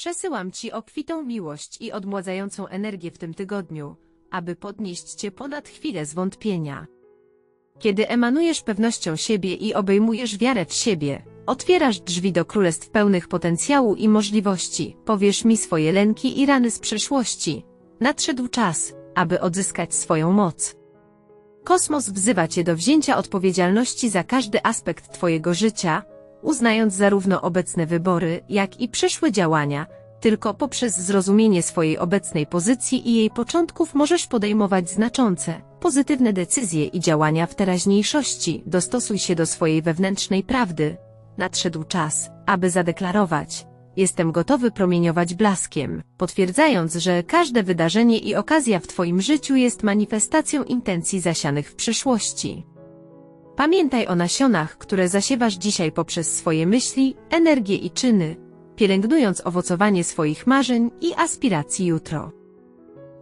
Przesyłam Ci obfitą miłość i odmładzającą energię w tym tygodniu, aby podnieść Cię ponad chwilę zwątpienia. Kiedy emanujesz pewnością siebie i obejmujesz wiarę w siebie, otwierasz drzwi do królestw pełnych potencjału i możliwości, powiesz mi swoje lęki i rany z przeszłości. Nadszedł czas, aby odzyskać swoją moc. Kosmos wzywa Cię do wzięcia odpowiedzialności za każdy aspekt Twojego życia, uznając zarówno obecne wybory, jak i przyszłe działania. Tylko poprzez zrozumienie swojej obecnej pozycji i jej początków możesz podejmować znaczące, pozytywne decyzje i działania w teraźniejszości. Dostosuj się do swojej wewnętrznej prawdy. Nadszedł czas, aby zadeklarować. Jestem gotowy promieniować blaskiem, potwierdzając, że każde wydarzenie i okazja w Twoim życiu jest manifestacją intencji zasianych w przyszłości. Pamiętaj o nasionach, które zasiewasz dzisiaj poprzez swoje myśli, energię i czyny, pielęgnując owocowanie swoich marzeń i aspiracji jutro.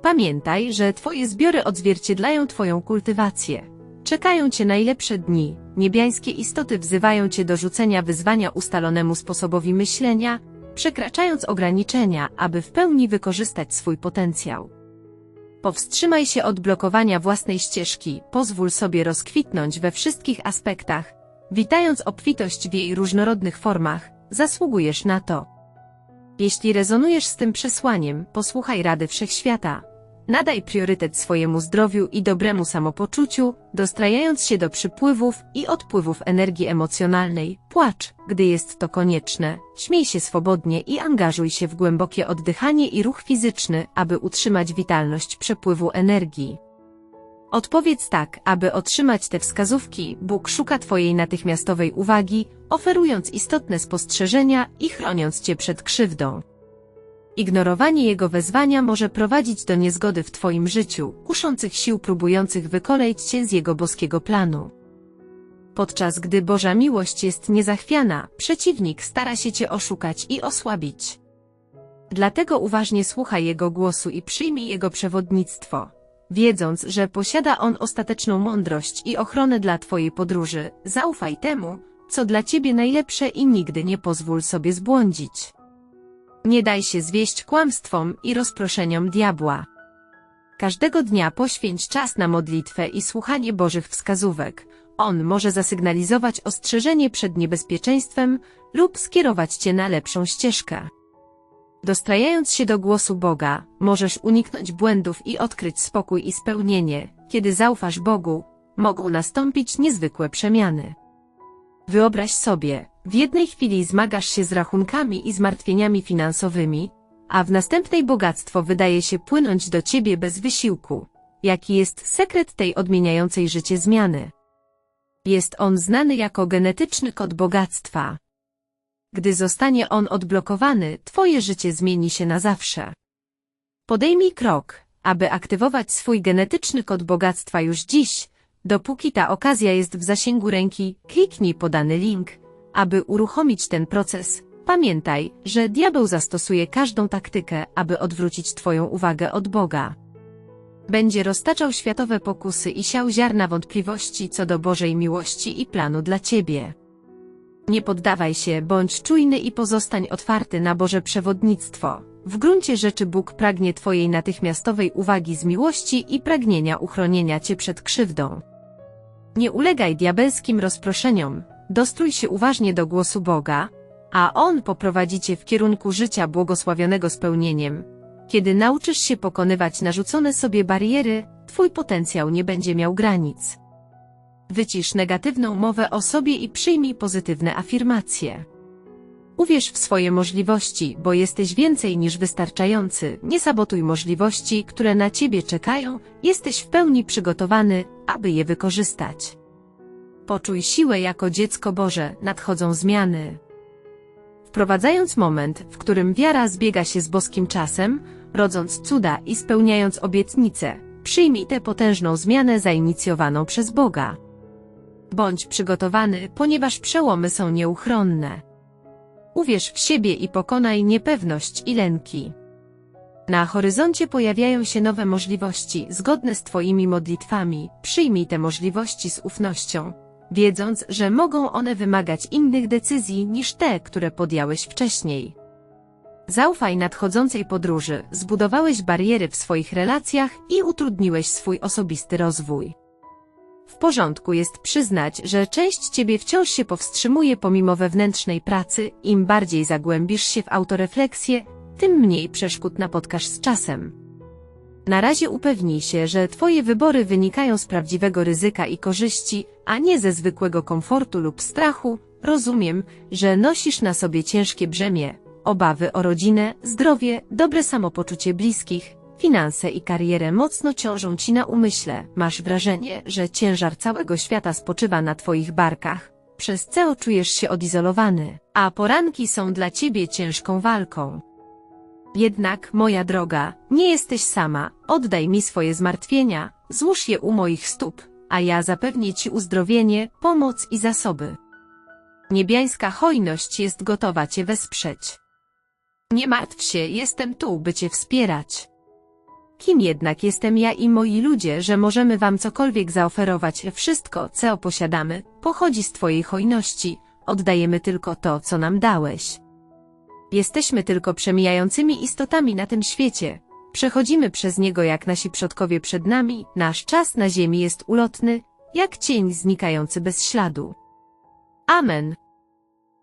Pamiętaj, że Twoje zbiory odzwierciedlają Twoją kultywację. Czekają Cię najlepsze dni, niebiańskie istoty wzywają Cię do rzucenia wyzwania ustalonemu sposobowi myślenia, przekraczając ograniczenia, aby w pełni wykorzystać swój potencjał. Powstrzymaj się od blokowania własnej ścieżki, pozwól sobie rozkwitnąć we wszystkich aspektach, witając obfitość w jej różnorodnych formach, zasługujesz na to. Jeśli rezonujesz z tym przesłaniem, posłuchaj Rady Wszechświata. Nadaj priorytet swojemu zdrowiu i dobremu samopoczuciu, dostrajając się do przypływów i odpływów energii emocjonalnej. Płacz, gdy jest to konieczne. Śmiej się swobodnie i angażuj się w głębokie oddychanie i ruch fizyczny, aby utrzymać witalność przepływu energii. Odpowiedz tak, aby otrzymać te wskazówki, Bóg szuka Twojej natychmiastowej uwagi, oferując istotne spostrzeżenia i chroniąc Cię przed krzywdą. Ignorowanie Jego wezwania może prowadzić do niezgody w Twoim życiu, kuszących sił próbujących wykolejć Cię z Jego boskiego planu. Podczas gdy Boża miłość jest niezachwiana, przeciwnik stara się Cię oszukać i osłabić. Dlatego uważnie słuchaj Jego głosu i przyjmij Jego przewodnictwo. Wiedząc, że posiada On ostateczną mądrość i ochronę dla Twojej podróży, zaufaj temu, co dla Ciebie najlepsze i nigdy nie pozwól sobie zbłądzić. Nie daj się zwieść kłamstwom i rozproszeniom diabła. Każdego dnia poświęć czas na modlitwę i słuchanie Bożych wskazówek. On może zasygnalizować ostrzeżenie przed niebezpieczeństwem lub skierować Cię na lepszą ścieżkę. Dostrajając się do głosu Boga, możesz uniknąć błędów i odkryć spokój i spełnienie. Kiedy zaufasz Bogu, mogą nastąpić niezwykłe przemiany. Wyobraź sobie, w jednej chwili zmagasz się z rachunkami i zmartwieniami finansowymi, a w następnej bogactwo wydaje się płynąć do ciebie bez wysiłku. Jaki jest sekret tej odmieniającej życie zmiany? Jest on znany jako genetyczny kod bogactwa. Gdy zostanie on odblokowany, twoje życie zmieni się na zawsze. Podejmij krok, aby aktywować swój genetyczny kod bogactwa już dziś, dopóki ta okazja jest w zasięgu ręki, kliknij podany link, aby uruchomić ten proces. Pamiętaj, że diabeł zastosuje każdą taktykę, aby odwrócić Twoją uwagę od Boga. Będzie roztaczał światowe pokusy i siał ziarna wątpliwości co do Bożej miłości i planu dla Ciebie. Nie poddawaj się, bądź czujny i pozostań otwarty na Boże przewodnictwo. W gruncie rzeczy Bóg pragnie Twojej natychmiastowej uwagi z miłości i pragnienia uchronienia Cię przed krzywdą. Nie ulegaj diabelskim rozproszeniom, dostrój się uważnie do głosu Boga, a On poprowadzi Cię w kierunku życia błogosławionego spełnieniem. Kiedy nauczysz się pokonywać narzucone sobie bariery, Twój potencjał nie będzie miał granic. Wycisz negatywną mowę o sobie i przyjmij pozytywne afirmacje. Uwierz w swoje możliwości, bo jesteś więcej niż wystarczający. Nie sabotuj możliwości, które na ciebie czekają, jesteś w pełni przygotowany, aby je wykorzystać. Poczuj siłę jako dziecko Boże, nadchodzą zmiany. Wprowadzając moment, w którym wiara zbiega się z boskim czasem, rodząc cuda i spełniając obietnice, przyjmij tę potężną zmianę zainicjowaną przez Boga. Bądź przygotowany, ponieważ przełomy są nieuchronne. Uwierz w siebie i pokonaj niepewność i lęki. Na horyzoncie pojawiają się nowe możliwości, zgodne z Twoimi modlitwami. Przyjmij te możliwości z ufnością, wiedząc, że mogą one wymagać innych decyzji niż te, które podjąłeś wcześniej. Zaufaj nadchodzącej podróży, zbudowałeś bariery w swoich relacjach i utrudniłeś swój osobisty rozwój. W porządku jest przyznać, że część ciebie wciąż się powstrzymuje pomimo wewnętrznej pracy, im bardziej zagłębisz się w autorefleksję, tym mniej przeszkód napotkasz z czasem. Na razie upewnij się, że twoje wybory wynikają z prawdziwego ryzyka i korzyści, a nie ze zwykłego komfortu lub strachu. Rozumiem, że nosisz na sobie ciężkie brzemię, obawy o rodzinę, zdrowie, dobre samopoczucie bliskich, finanse i karierę mocno ciążą ci na umyśle. Masz wrażenie, że ciężar całego świata spoczywa na twoich barkach. Przez co czujesz się odizolowany, a poranki są dla ciebie ciężką walką. Jednak, moja droga, nie jesteś sama, oddaj mi swoje zmartwienia, złóż je u moich stóp, a ja zapewnię ci uzdrowienie, pomoc i zasoby. Niebiańska hojność jest gotowa cię wesprzeć. Nie martw się, jestem tu, by cię wspierać. Kim jednak jestem ja i moi ludzie, że możemy wam cokolwiek zaoferować, wszystko, co posiadamy, pochodzi z twojej hojności, oddajemy tylko to, co nam dałeś. Jesteśmy tylko przemijającymi istotami na tym świecie. Przechodzimy przez niego jak nasi przodkowie przed nami, nasz czas na ziemi jest ulotny, jak cień znikający bez śladu. Amen.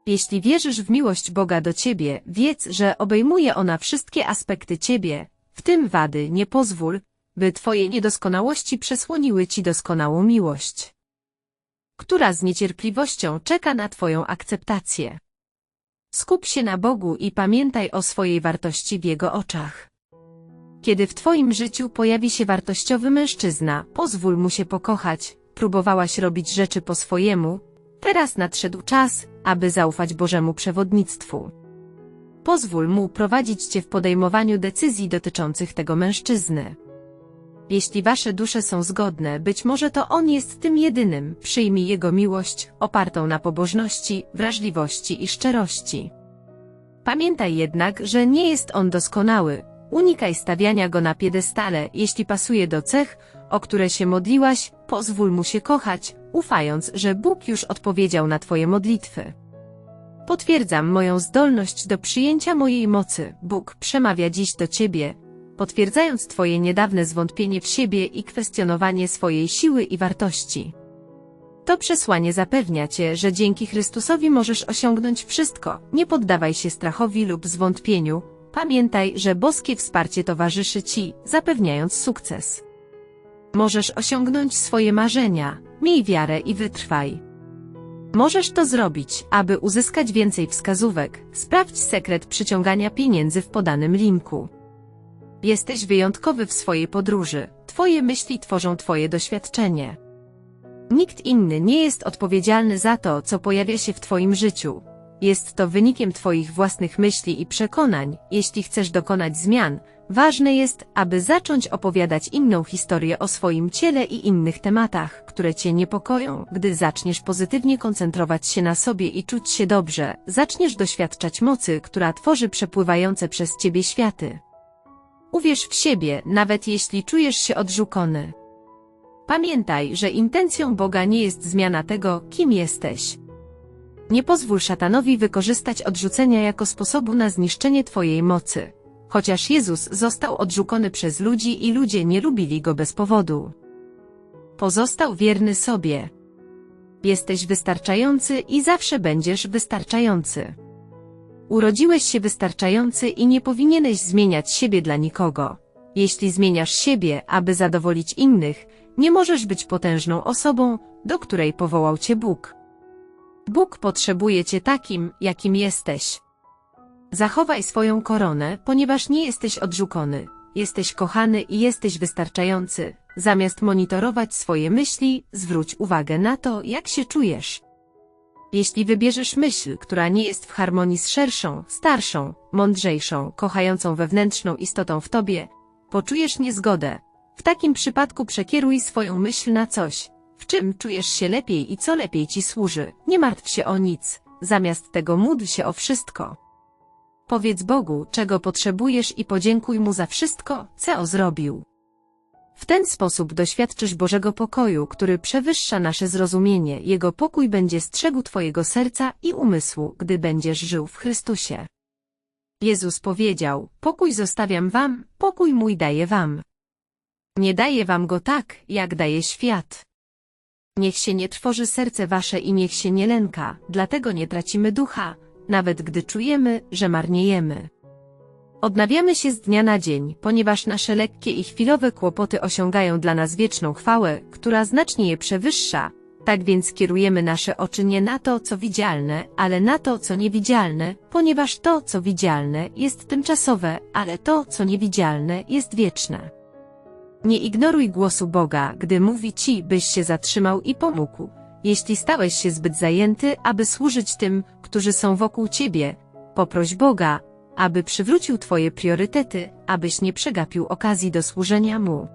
Jeśli wierzysz w miłość Boga do ciebie, wiedz, że obejmuje ona wszystkie aspekty ciebie, w tym wady, nie pozwól, by twoje niedoskonałości przesłoniły ci doskonałą miłość, która z niecierpliwością czeka na twoją akceptację. Skup się na Bogu i pamiętaj o swojej wartości w Jego oczach. Kiedy w Twoim życiu pojawi się wartościowy mężczyzna, pozwól mu się pokochać, próbowałaś robić rzeczy po swojemu, teraz nadszedł czas, aby zaufać Bożemu przewodnictwu. Pozwól mu prowadzić Cię w podejmowaniu decyzji dotyczących tego mężczyzny. Jeśli Wasze dusze są zgodne, być może to On jest tym jedynym, przyjmij Jego miłość, opartą na pobożności, wrażliwości i szczerości. Pamiętaj jednak, że nie jest On doskonały, unikaj stawiania Go na piedestale, jeśli pasuje do cech, o które się modliłaś, pozwól Mu się kochać, ufając, że Bóg już odpowiedział na Twoje modlitwy. Potwierdzam moją zdolność do przyjęcia mojej mocy, Bóg przemawia dziś do Ciebie, potwierdzając Twoje niedawne zwątpienie w siebie i kwestionowanie swojej siły i wartości. To przesłanie zapewnia Cię, że dzięki Chrystusowi możesz osiągnąć wszystko, nie poddawaj się strachowi lub zwątpieniu, pamiętaj, że boskie wsparcie towarzyszy Ci, zapewniając sukces. Możesz osiągnąć swoje marzenia, miej wiarę i wytrwaj. Możesz to zrobić, aby uzyskać więcej wskazówek. Sprawdź sekret przyciągania pieniędzy w podanym linku. Jesteś wyjątkowy w swojej podróży, Twoje myśli tworzą Twoje doświadczenie. Nikt inny nie jest odpowiedzialny za to, co pojawia się w Twoim życiu. Jest to wynikiem Twoich własnych myśli i przekonań. Jeśli chcesz dokonać zmian, ważne jest, aby zacząć opowiadać inną historię o swoim ciele i innych tematach, które Cię niepokoją. Gdy zaczniesz pozytywnie koncentrować się na sobie i czuć się dobrze, zaczniesz doświadczać mocy, która tworzy przepływające przez Ciebie światy. Uwierz w siebie, nawet jeśli czujesz się odrzucony. Pamiętaj, że intencją Boga nie jest zmiana tego, kim jesteś. Nie pozwól szatanowi wykorzystać odrzucenia jako sposobu na zniszczenie Twojej mocy. Chociaż Jezus został odrzucony przez ludzi i ludzie nie lubili Go bez powodu. Pozostał wierny sobie. Jesteś wystarczający i zawsze będziesz wystarczający. Urodziłeś się wystarczający i nie powinieneś zmieniać siebie dla nikogo. Jeśli zmieniasz siebie, aby zadowolić innych, nie możesz być potężną osobą, do której powołał cię Bóg. Bóg potrzebuje cię takim, jakim jesteś. Zachowaj swoją koronę, ponieważ nie jesteś odrzucony, jesteś kochany i jesteś wystarczający. Zamiast monitorować swoje myśli, zwróć uwagę na to, jak się czujesz. Jeśli wybierzesz myśl, która nie jest w harmonii z szerszą, starszą, mądrzejszą, kochającą wewnętrzną istotą w tobie, poczujesz niezgodę. W takim przypadku przekieruj swoją myśl na coś, w czym czujesz się lepiej i co lepiej ci służy. Nie martw się o nic, zamiast tego módl się o wszystko. Powiedz Bogu, czego potrzebujesz i podziękuj Mu za wszystko, co zrobił. W ten sposób doświadczysz Bożego pokoju, który przewyższa nasze zrozumienie. Jego pokój będzie strzegł Twojego serca i umysłu, gdy będziesz żył w Chrystusie. Jezus powiedział, pokój zostawiam wam, pokój mój daję wam. Nie daję wam go tak, jak daje świat. Niech się nie trwoży serce wasze i niech się nie lęka, dlatego nie tracimy ducha, nawet gdy czujemy, że marniejemy. Odnawiamy się z dnia na dzień, ponieważ nasze lekkie i chwilowe kłopoty osiągają dla nas wieczną chwałę, która znacznie je przewyższa. Tak więc kierujemy nasze oczy nie na to, co widzialne, ale na to, co niewidzialne, ponieważ to, co widzialne, jest tymczasowe, ale to, co niewidzialne, jest wieczne. Nie ignoruj głosu Boga, gdy mówi ci, byś się zatrzymał i pomógł. Jeśli stałeś się zbyt zajęty, aby służyć tym, którzy są wokół ciebie, poproś Boga, aby przywrócił twoje priorytety, abyś nie przegapił okazji do służenia Mu.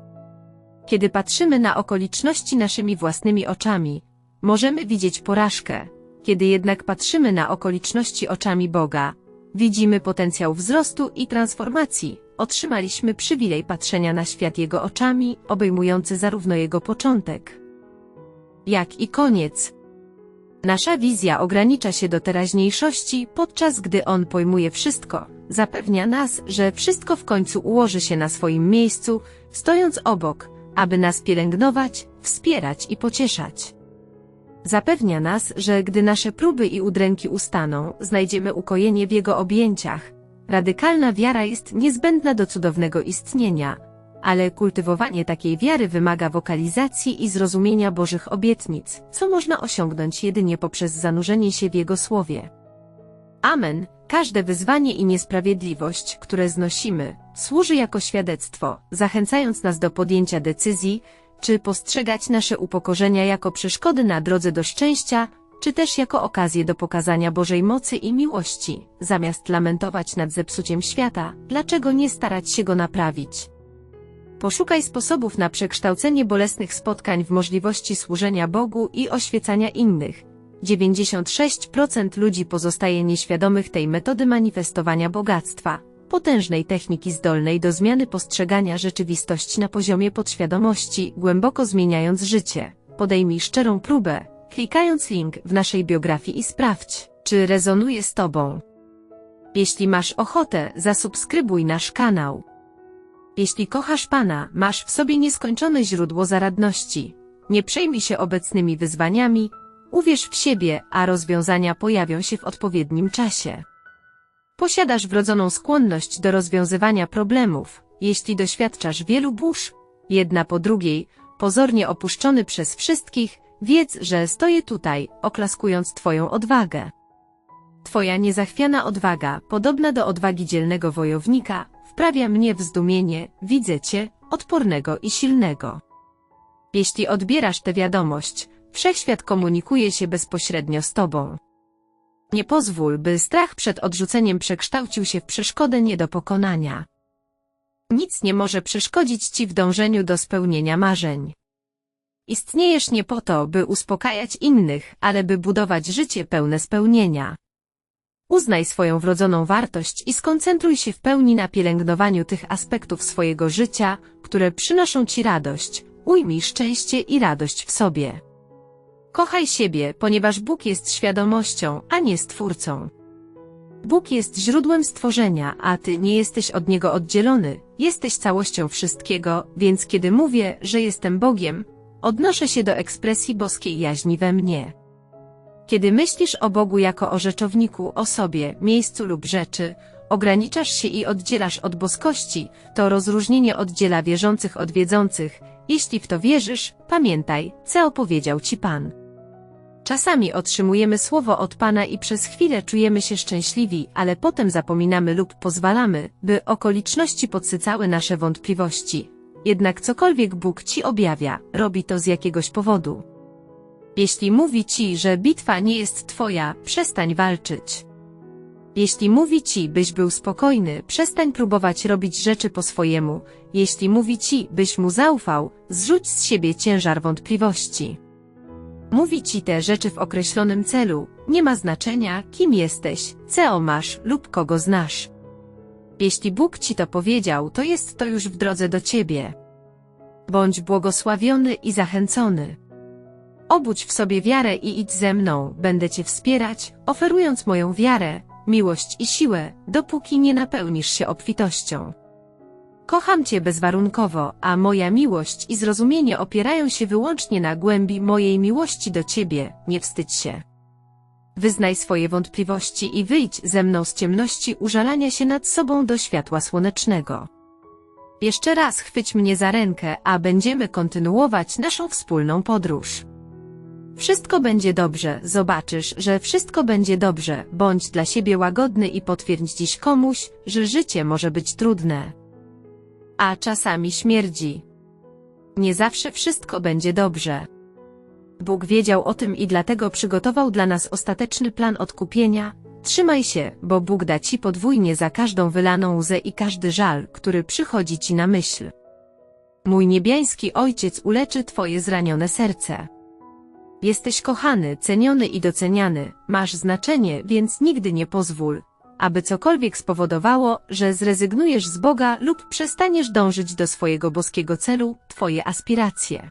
Kiedy patrzymy na okoliczności naszymi własnymi oczami, możemy widzieć porażkę. Kiedy jednak patrzymy na okoliczności oczami Boga, widzimy potencjał wzrostu i transformacji. Otrzymaliśmy przywilej patrzenia na świat Jego oczami, obejmujący zarówno Jego początek, jak i koniec. Nasza wizja ogranicza się do teraźniejszości, podczas gdy On pojmuje wszystko. Zapewnia nas, że wszystko w końcu ułoży się na swoim miejscu, stojąc obok, aby nas pielęgnować, wspierać i pocieszać. Zapewnia nas, że gdy nasze próby i udręki ustaną, znajdziemy ukojenie w Jego objęciach. Radykalna wiara jest niezbędna do cudownego istnienia, ale kultywowanie takiej wiary wymaga wokalizacji i zrozumienia Bożych obietnic, co można osiągnąć jedynie poprzez zanurzenie się w Jego Słowie. Amen. Każde wyzwanie i niesprawiedliwość, które znosimy, służy jako świadectwo, zachęcając nas do podjęcia decyzji, czy postrzegać nasze upokorzenia jako przeszkody na drodze do szczęścia, czy też jako okazję do pokazania Bożej mocy i miłości, zamiast lamentować nad zepsuciem świata, dlaczego nie starać się go naprawić. Poszukaj sposobów na przekształcenie bolesnych spotkań w możliwości służenia Bogu i oświecania innych. 96% ludzi pozostaje nieświadomych tej metody manifestowania bogactwa, potężnej techniki zdolnej do zmiany postrzegania rzeczywistości na poziomie podświadomości, głęboko zmieniając życie. Podejmij szczerą próbę, klikając link w naszej biografii i sprawdź, czy rezonuje z Tobą. Jeśli masz ochotę, zasubskrybuj nasz kanał. Jeśli kochasz Pana, masz w sobie nieskończone źródło zaradności. Nie przejmij się obecnymi wyzwaniami, uwierz w siebie, a rozwiązania pojawią się w odpowiednim czasie. Posiadasz wrodzoną skłonność do rozwiązywania problemów, jeśli doświadczasz wielu burz, jedna po drugiej, pozornie opuszczony przez wszystkich, wiedz, że stoję tutaj, oklaskując Twoją odwagę. Twoja niezachwiana odwaga, podobna do odwagi dzielnego wojownika, wprawia mnie w zdumienie, widzę Cię, odpornego i silnego. Jeśli odbierasz tę wiadomość, wszechświat komunikuje się bezpośrednio z Tobą. Nie pozwól, by strach przed odrzuceniem przekształcił się w przeszkodę nie do pokonania. Nic nie może przeszkodzić Ci w dążeniu do spełnienia marzeń. Istniejesz nie po to, by uspokajać innych, ale by budować życie pełne spełnienia. Uznaj swoją wrodzoną wartość i skoncentruj się w pełni na pielęgnowaniu tych aspektów swojego życia, które przynoszą Ci radość. Ujmij szczęście i radość w sobie. Kochaj siebie, ponieważ Bóg jest świadomością, a nie stwórcą. Bóg jest źródłem stworzenia, a Ty nie jesteś od Niego oddzielony, jesteś całością wszystkiego, więc kiedy mówię, że jestem Bogiem, odnoszę się do ekspresji boskiej jaźni we mnie. Kiedy myślisz o Bogu jako o rzeczowniku, osobie, miejscu lub rzeczy, ograniczasz się i oddzielasz od boskości, to rozróżnienie oddziela wierzących od wiedzących. Jeśli w to wierzysz, pamiętaj, co opowiedział Ci Pan. Czasami otrzymujemy słowo od Pana i przez chwilę czujemy się szczęśliwi, ale potem zapominamy lub pozwalamy, by okoliczności podsycały nasze wątpliwości. Jednak cokolwiek Bóg Ci objawia, robi to z jakiegoś powodu. Jeśli mówi ci, że bitwa nie jest twoja, przestań walczyć. Jeśli mówi ci, byś był spokojny, przestań próbować robić rzeczy po swojemu. Jeśli mówi ci, byś mu zaufał, zrzuć z siebie ciężar wątpliwości. Mówi ci te rzeczy w określonym celu, nie ma znaczenia, kim jesteś, co masz lub kogo znasz. Jeśli Bóg ci to powiedział, to jest to już w drodze do ciebie. Bądź błogosławiony i zachęcony. Obudź w sobie wiarę i idź ze mną, będę Cię wspierać, oferując moją wiarę, miłość i siłę, dopóki nie napełnisz się obfitością. Kocham Cię bezwarunkowo, a moja miłość i zrozumienie opierają się wyłącznie na głębi mojej miłości do Ciebie, nie wstydź się. Wyznaj swoje wątpliwości i wyjdź ze mną z ciemności użalania się nad sobą do światła słonecznego. Jeszcze raz chwyć mnie za rękę, a będziemy kontynuować naszą wspólną podróż. Wszystko będzie dobrze, zobaczysz, że wszystko będzie dobrze, bądź dla siebie łagodny i potwierdź dziś komuś, że życie może być trudne. A czasami śmierdzi. Nie zawsze wszystko będzie dobrze. Bóg wiedział o tym i dlatego przygotował dla nas ostateczny plan odkupienia. Trzymaj się, bo Bóg da ci podwójnie za każdą wylaną łzę i każdy żal, który przychodzi ci na myśl. Mój niebiański Ojciec uleczy twoje zranione serce. Jesteś kochany, ceniony i doceniany, masz znaczenie, więc nigdy nie pozwól, aby cokolwiek spowodowało, że zrezygnujesz z Boga lub przestaniesz dążyć do swojego boskiego celu, twoje aspiracje.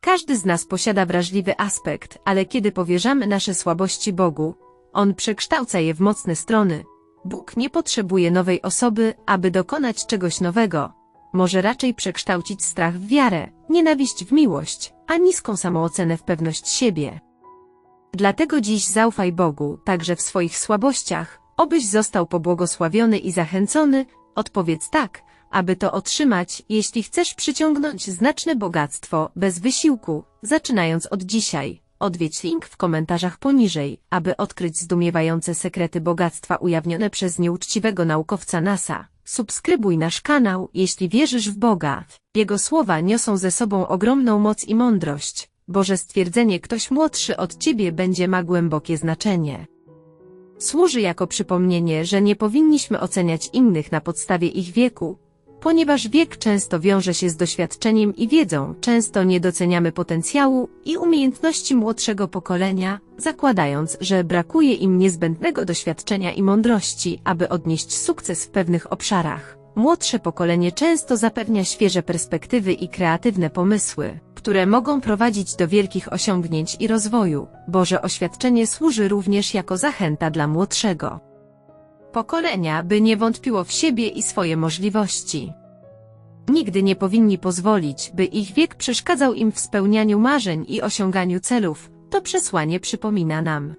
Każdy z nas posiada wrażliwy aspekt, ale kiedy powierzamy nasze słabości Bogu, On przekształca je w mocne strony. Bóg nie potrzebuje nowej osoby, aby dokonać czegoś nowego. Może raczej przekształcić strach w wiarę, nienawiść w miłość, a niską samoocenę w pewność siebie. Dlatego dziś zaufaj Bogu, także w swoich słabościach, obyś został pobłogosławiony i zachęcony, odpowiedz tak, aby to otrzymać, jeśli chcesz przyciągnąć znaczne bogactwo bez wysiłku, zaczynając od dzisiaj. Odwiedź link w komentarzach poniżej, aby odkryć zdumiewające sekrety bogactwa ujawnione przez nieuczciwego naukowca NASA. Subskrybuj nasz kanał, jeśli wierzysz w Boga. Jego słowa niosą ze sobą ogromną moc i mądrość. Boże stwierdzenie ktoś młodszy od Ciebie będzie ma głębokie znaczenie. Służy jako przypomnienie, że nie powinniśmy oceniać innych na podstawie ich wieku, ponieważ wiek często wiąże się z doświadczeniem i wiedzą, często nie doceniamy potencjału i umiejętności młodszego pokolenia, zakładając, że brakuje im niezbędnego doświadczenia i mądrości, aby odnieść sukces w pewnych obszarach. Młodsze pokolenie często zapewnia świeże perspektywy i kreatywne pomysły, które mogą prowadzić do wielkich osiągnięć i rozwoju. Boże oświadczenie służy również jako zachęta dla młodszego pokolenia, by nie wątpiło w siebie i swoje możliwości. Nigdy nie powinni pozwolić, by ich wiek przeszkadzał im w spełnianiu marzeń i osiąganiu celów. To przesłanie przypomina nam.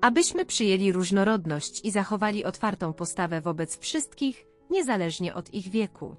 Abyśmy przyjęli różnorodność i zachowali otwartą postawę wobec wszystkich, niezależnie od ich wieku.